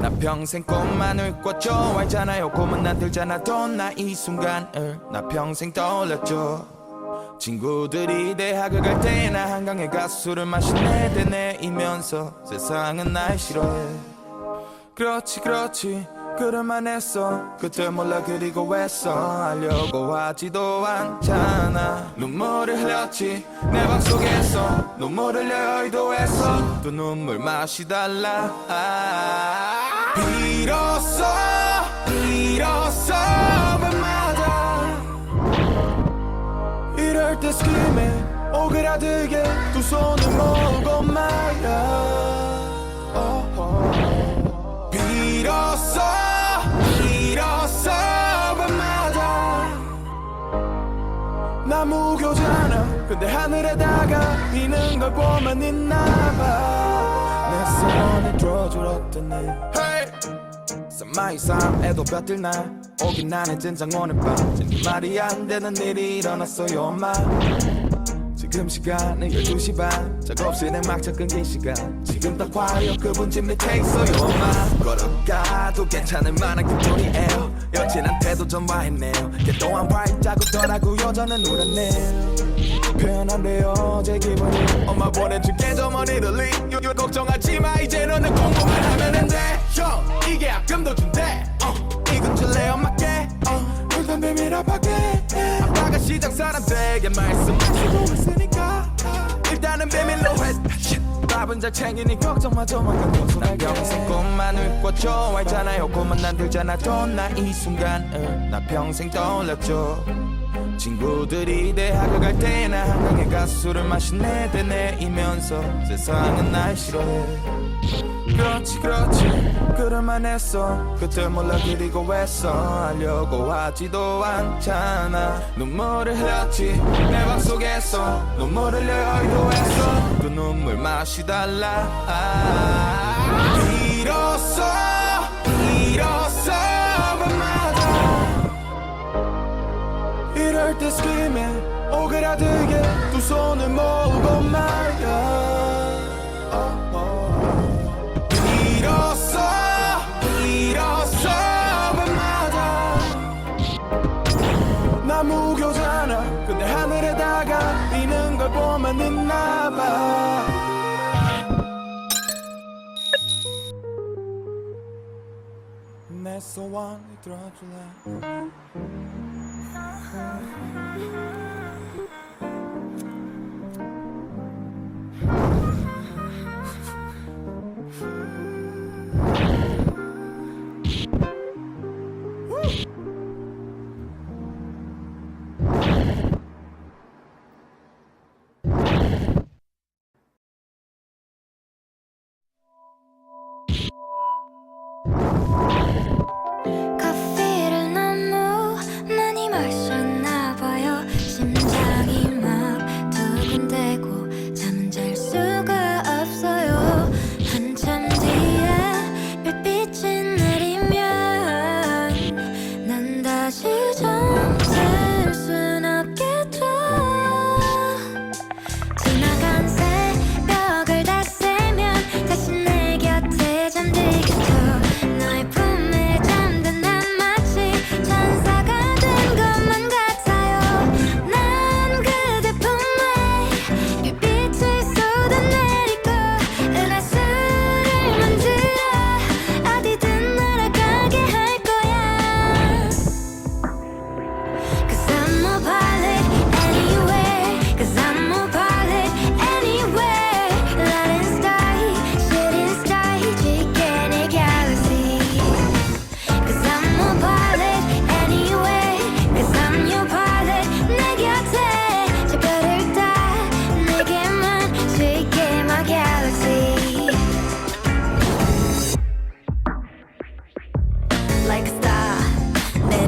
나 평생 꽃만을 꿔 좋아했잖아요. 꿈은 난 들잖아도 나이 순간을 나 평생 떠올렸죠. 친구들이 대학을 갈 때 나 한강에 가 술을 마시네. 되뇌이면서 세상은 날 싫어해. 그렇지 그렇지. 그럴만 했어. 그때 몰라 그리고 왜써 하려고 하지도 않잖아. 눈물을 흘렸지. 내 방 속에서 눈물을 흘려 의도했어. 또 눈물 마시달라. 아, 비로소 비로소 밤마다. 이럴 때 스키에 오그라들게 두 손을 모으고 말야. 비로소 비로소 밤마다. 나 무교잖아 근데 하늘에다가 비는 걸 보면 있나봐. 내 손을 들어주었더니 마 이상해도 볕들 날 오긴 나는 진정 오늘 밤. 말이 안 되는 일이 일어났어요 엄마. 지금 시간은 12시 반. 작업실에 막차 끊긴 시간. 지금 딱 화요 그분 집 밑에 있어요 엄마. 걸어가도 괜찮을 만한 길거리에요. 여친한테도 전화했네요. 그동안 발자국더라고요 저는 울었네요 표현 안 돼요. 제 기분이 엄마 보내줄게 저 머리를 리. 요, 걱정하지 마. 이제 너는 공부만 하면 돼형 이게 악금도 준대. 어, 이건 줄래 엄마께. 어, 비밀아 밖에. 아빠가 시장 사람들에게 말씀하시고 있으니까. 일단은 비밀로 해. 밥은 잘 챙기니 걱정 마 갖고서 날 평생 꿈만을 꿔 좋아했잖아요. 꿈은 난 들잖아도 나이 순간을 나 평생 떠올렸죠 친구들이 대학을 갈 때나 한강에 가 술을 마시네 되뇌이면서. 세상은 날 싫어해. 그렇지 그렇지. 그럴만 했어. 그때 몰라 그리고 왜써 하려고 하지도 않잖아. 눈물을 흘렸지. 내방 속에서 눈물을 흘려 의도했어. 그 눈물 마시달라. 아, 비로소 비로소 오그라들게 두 손을 모으고 말야. 어, 어. 비로소 비로소 밤마다. 나 무교잖아 근데 하늘에다가 비는 걸 보면 있나봐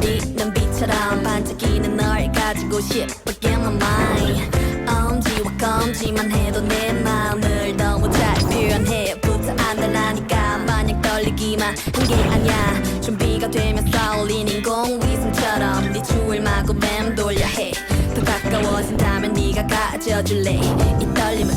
star 내리는 빛처럼 반짝이는 널 가지고 싶어 get my mind 엄지와 검지만 해도 내 마음을 너무 잘 표현해부터 안달나니까 마냥 떨리기만 한 게 아니야. 준비가 되면 쏠린 인공위성처럼 네 주위를 마구 맴돌려 해더 가까워진다면 네가 가져줄래? 이 떨림을